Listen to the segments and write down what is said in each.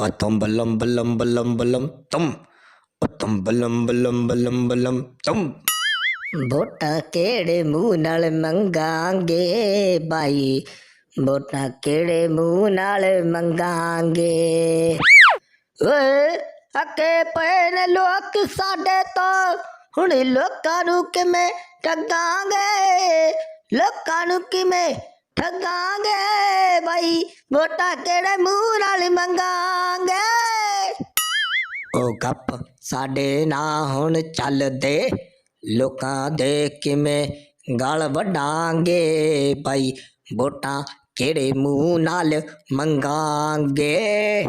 ਓ ਤੁਮ ਬਲਮ ਬਲਮ ਬਲਮ ਬਲਮ ਤੁਮ ਓ ਤੁਮ ਬਲਮ ਬਲਮ ਬਲਮ ਵੋਟਾਂ ਕਿਹੜੇ ਮੂੰਹ ਨਾਲ ਮੰਗਾਂਗੇ ਬਾਈ? ਵੋਟਾਂ ਕਿਹੜੇ ਮੂੰਹ ਨਾਲ ਮੰਗਾਂਗੇ? ਓਏ, ਅੱਕੇ ਪਏ ਨੇ ਲੋਕ ਸਾਡੇ ਤੋਂ। ਹੁਣ ਲੋਕਾਂ ਨੂੰ ਕਿਵੇਂ ਠੱਗਾਂਗੇ? ਲੋਕਾਂ ਨੂੰ ਕਿਵੇਂ ਠੱਗਾਂਗੇ ਬਾਈ? ਵੋਟਾਂ ਕਿਹੜੇ ਮੂੰਹ ਨਾਲ ਮੰਗਾਂ ਗੱਪ ਸਾਡੇ ਨਾ ਹੁਣ ਚੱਲਦੇ। ਲੋਕਾਂ ਦੇ ਕਿਵੇਂ ਗਲ ਵਡਾਂਗੇ ਭਾਈ? ਵੋਟਾਂ ਕਿਹੜੇ ਮੂੰਹ ਨਾਲ ਮੰਗਾਂਗੇ?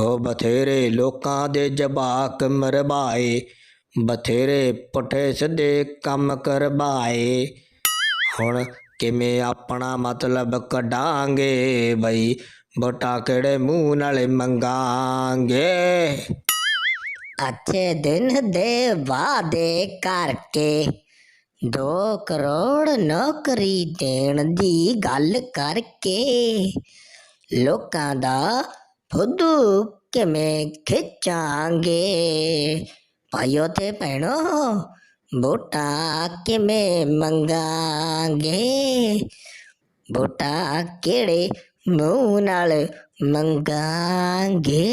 ਉਹ ਬਥੇਰੇ ਲੋਕਾਂ ਦੇ ਜਵਾਕ ਮਰਵਾਏ। ਬਥੇਰੇ ਪੁੱਠੇ ਸਿੱਧੇ ਕੰਮ ਕਰਵਾਏ। ਹੁਣ ਕਿਵੇਂ ਆਪਣਾ ਮਤਲਬ ਕੱਢਾਂਗੇ ਬਈ ਵੋਟਾਂ ਕਿਹੜੇ ਮੂੰਹ ਨਾਲ ਮੰਗਾਂਗੇ? ਅੱਛੇ ਦਿਨ ਦੇ ਵਾਅਦੇ ਕਰਕੇ 2 ਕਰੋੜ ਨੌਕਰੀ ਦੇਣ ਦੀ ਗੱਲ ਕਰਕੇ ਲੋਕਾਂ ਦਾ ਫੁੱਦੂ ਕਿਵੇਂ ਖਿੱਚਾਂਗੇ? ਭਾਈਓ ਤੇ ਭੈਣੋ ਵੋਟਾਂ ਕਿਵੇਂ ਮੰਗਾਂਗੇ? ਵੋਟਾਂ ਕਿਹੜੇ ਮੂੰਹ ਨਾਲ ਮੰਗਾਂਗੇ।